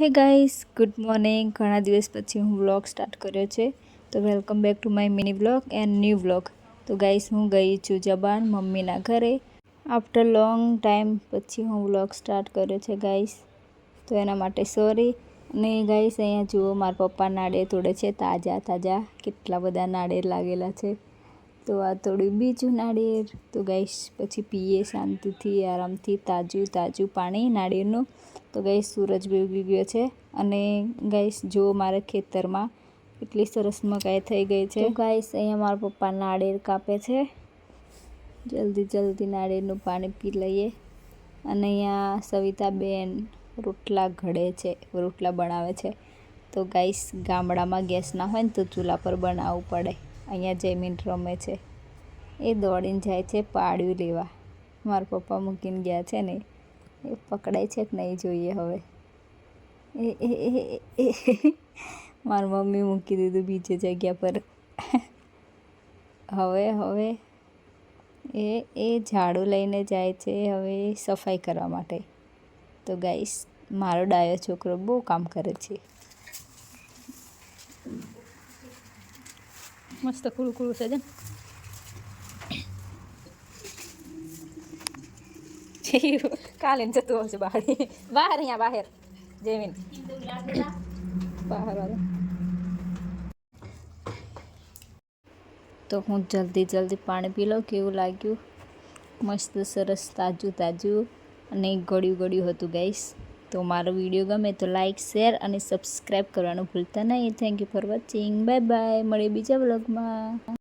હે guys, good morning. ઘણા દિવસ પછી હું વ્લોગ સ્ટાર્ટ કર્યો છે. તો welcome back to my mini vlog and new vlog. તો ગાઈસ, હું ગઈ છું જબાન મમ્મીના ઘરે. આફ્ટર લોંગ ટાઈમ પછી હું વ્લોગ સ્ટાર્ટ કર્યો છે ગાઈસ. તો એના માટે સોરી અને ગાઈસ, અહીંયા જુઓ, મારા પપ્પા નાળિયેર તોડે છે તાજા તાજા કેટલા બધા નાડે લાગેલા છે. તો આ થોડું બીજું નાળિયેર. તો ગાઈસ પછી પીએ શાંતિથી, આરામથી, તાજું તાજું પાણી, નાળિયેરનું. તો ગાઈશ, સૂરજ બી ઉગી ગયો છે. અને ગાઈસ જો મારા ખેતરમાં એટલી સરસ મકાઈ થઈ ગઈ છે. ગાઈસ અહીંયા મારા પપ્પા નાળિયેર કાપે છે. જલ્દી જલ્દી નાળિયેરનું પાણી પી લઈએ. અને અહીંયા સવિતાબેન રોટલા ઘડે છે, રોટલા બનાવે છે. તો ગાઈસ ગામડામાં ગેસ ના હોય ને તો ચૂલા પર બનાવવું પડે. અહીંયા જયમીન રમે છે. એ દોડીને જાય છે પાડ્યું લેવા. મારા પપ્પા મૂકીને ગયા છે ને, એ પકડાય છે કે નહીં જોઈએ હવે. એ મારી મમ્મી મૂકી દીધું બીજી જગ્યા પર. હવે હવે એ એ ઝાડુ લઈને જાય છે હવે સફાઈ કરવા માટે. તો ગાઈસ, મારો ડાયો છોકરો બહુ કામ કરે છે. મસ્ત કુળું કુળું છે જન કાલે જતું આવશે બહાર. બહાર અહીંયા, બહાર. વાળા. તો હું જલ્દી જલ્દી પાણી પી લઉં, કેવું લાગ્યું? મસ્ત, સરસ, તાજું તાજું અને ગળ્યું ગળ્યું હતું ગાઈસ તો મારો વીડિયો ગમે તો લાઈક શેર અને સબસ્ક્રાઈબ કરવાનું ભૂલતા નહીં. Thank you for watching bye bye મળીએ બીજા બ્લોગમાં